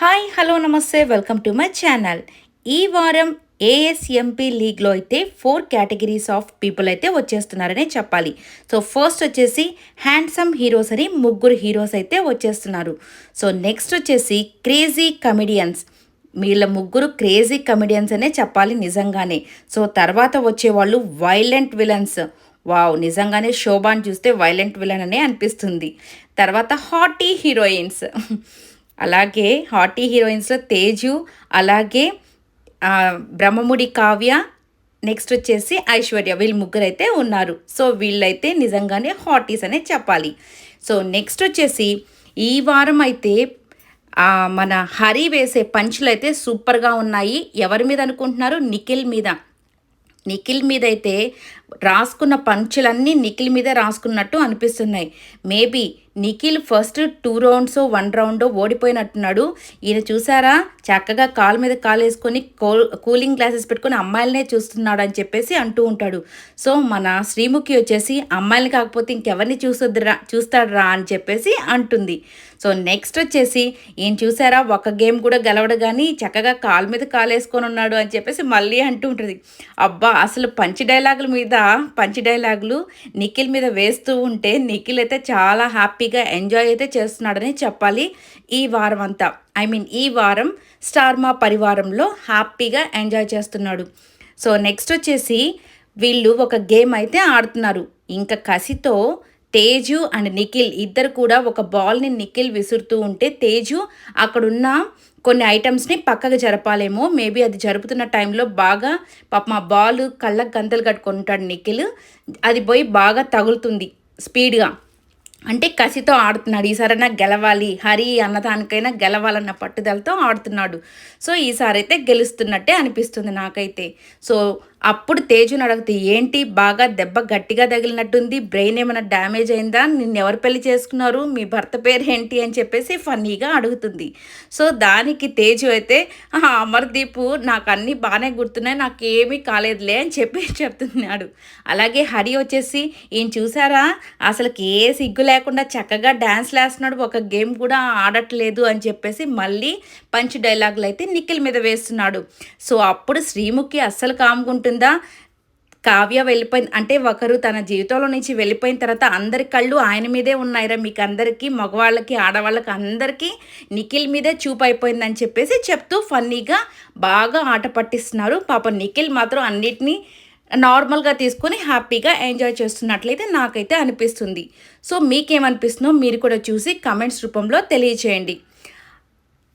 Hi hello నమస్తే welcome to my channel. ఈ వారం ఏఎస్ఎంపీ లీగ్లో అయితే ఫోర్ కేటగిరీస్ ఆఫ్ పీపుల్ అయితే వచ్చేస్తున్నారనే చెప్పాలి. సో ఫస్ట్ వచ్చేసి హ్యాండ్సమ్ హీరోస్ అని ముగ్గురు హీరోస్ అయితే వచ్చేస్తున్నారు. సో నెక్స్ట్ వచ్చేసి క్రేజీ కమెడియన్స్. వీళ్ళ ముగ్గురు క్రేజీ కమెడియన్స్ అనే చెప్పాలి నిజంగానే. సో తర్వాత వచ్చేవాళ్ళు వైలెంట్ విలన్స్. వావ్ నిజంగానే శోభాన్ చూస్తే వైలెంట్ విలన్ అనే అనిపిస్తుంది. తర్వాత హాటీ హీరోయిన్స్. అలాగే హాటీ హీరోయిన్స్లో తేజు అలాగే బ్రహ్మముడి కావ్య నెక్స్ట్ వచ్చేసి ఐశ్వర్య. వీళ్ళు ముగ్గురు అయితే ఉన్నారు. సో వీళ్ళైతే నిజంగానే హాటీస్ అనే చెప్పాలి. సో నెక్స్ట్ వచ్చేసి ఈ వారం అయితే మన హరి వేసే పంచులు అయితే సూపర్గా ఉన్నాయి. ఎవరి మీద అనుకుంటున్నారు? నిఖిల్ మీద. నిఖిల్ మీద అయితే రాసుకున్న పంచులన్నీ నిఖిల్ మీద రాసుకున్నట్టు అనిపిస్తున్నాయి. Maybe Nikhil first two rounds one round ఓడిపోయినట్టున్నాడు. ఈయన చూసారా? చక్కగా కాలు మీద కాలు వేసుకొని కూలింగ్ గ్లాసెస్ పెట్టుకొని అమ్మాయిలనే చూస్తున్నాడు అని చెప్పేసి అంటూ ఉంటాడు. సో మన శ్రీముఖి వచ్చేసి అమ్మాయిలు కాకపోతే ఇంకెవరిని చూసొద్దురా చూస్తాడురా అని చెప్పేసి అంటుంది. సో నెక్స్ట్ వచ్చేసి ఈయన చూసారా? ఒక గేమ్ కూడా గెలవడు కానీ చక్కగా కాలు మీద కాలు వేసుకొని ఉన్నాడు అని చెప్పేసి మళ్ళీ అంటూ ఉంటుంది. అబ్బా అసలు పంచి డైలాగుల మీద పంచి డైలాగులు నిఖిల్ మీద వేస్తూ ఉంటే నిఖిల్ అయితే చాలా హ్యాపీగా ఎంజాయ్ అయితే చేస్తున్నాడని చెప్పాలి ఈ వారం అంతా ఐ మీన్ ఈ వారం స్టార్ మా పరివారంలో హ్యాపీగా ఎంజాయ్ చేస్తున్నాడు. సో నెక్స్ట్ వచ్చేసి వీళ్ళు ఒక గేమ్ అయితే ఆడుతున్నారు. ఇంకా కసితో తేజు అండ్ నిఖిల్ ఇద్దరు కూడా ఒక బాల్ని నిఖిల్ విసురుతూ ఉంటే తేజు అక్కడున్న కొన్ని ఐటమ్స్ని పక్కకు జరపాలేమో. మేబీ అది జరుపుతున్న టైంలో బాగా పాప మా బాల్ కళ్ళకు గంతలు కట్టుకుంటాడు నిఖిల్. అది పోయి బాగా తగులుతుంది స్పీడ్గా. అంటే కసితో ఆడుతున్నాడు. ఈసారైనా గెలవాలి. హరి అన్నదానికైనా గెలవాలన్న పట్టుదలతో ఆడుతున్నాడు. సో ఈసారి అయితే గెలుస్తున్నట్టే అనిపిస్తుంది నాకైతే. సో అప్పుడు తేజుని అడిగితే ఏంటి? బాగా దెబ్బ గట్టిగా తగిలినట్టుంది. బ్రెయిన్ ఏమైనా డ్యామేజ్ అయిందా? నిన్ను ఎవరు పెళ్ళి చేసుకున్నారు? మీ భర్త పేరు ఏంటి అని చెప్పేసి ఫన్నీగా అడుగుతుంది. సో దానికి తేజు అయితే అమర్దీప్ నాకు అన్నీ బాగానే గుర్తున్నాయి. నాకు ఏమీ కాలేదులే అని చెప్పి చెప్తున్నాడు. అలాగే హరి వచ్చేసి ఈయన చూసారా? అసలుకి ఏ సిగ్గు లేకుండా చక్కగా డ్యాన్స్ లేస్తున్నాడు. ఒక గేమ్ కూడా ఆడట్లేదు అని చెప్పేసి మళ్ళీ పంచ్ డైలాగులు అయితే నిఖిల్ మీద వేస్తున్నాడు. సో అప్పుడు శ్రీముఖి అస్సలు కాముకుంటుందా కావ్య వెళ్ళిపోయింది అంటే ఒకరు తన జీవితంలో నుంచి వెళ్ళిపోయిన తర్వాత అందరి కళ్ళు ఆయన మీదే ఉన్నాయిరా మీకు అందరికీ మగవాళ్ళకి ఆడవాళ్ళకి అందరికీ నిఖిల్ మీదే చూపు అయిపోయిందని చెప్పేసి చెప్తూ ఫన్నీగా బాగా ఆట పట్టిస్తున్నారు. పాప నిఖిల్ మాత్రం అన్నిటినీ నార్మల్గా తీసుకొని హ్యాపీగా ఎంజాయ్ చేస్తున్నట్లయితే నాకైతే అనిపిస్తుంది. సో మీకేమనిపిస్తుందో మీరు కూడా చూసి కమెంట్స్ రూపంలో తెలియచేయండి.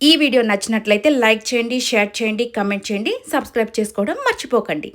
ఈ వీడియో నచ్చినట్లయితే లైక్ చేయండి షేర్ చేయండి కమెంట్ చేయండి సబ్స్క్రైబ్ చేసుకోవడం మర్చిపోకండి.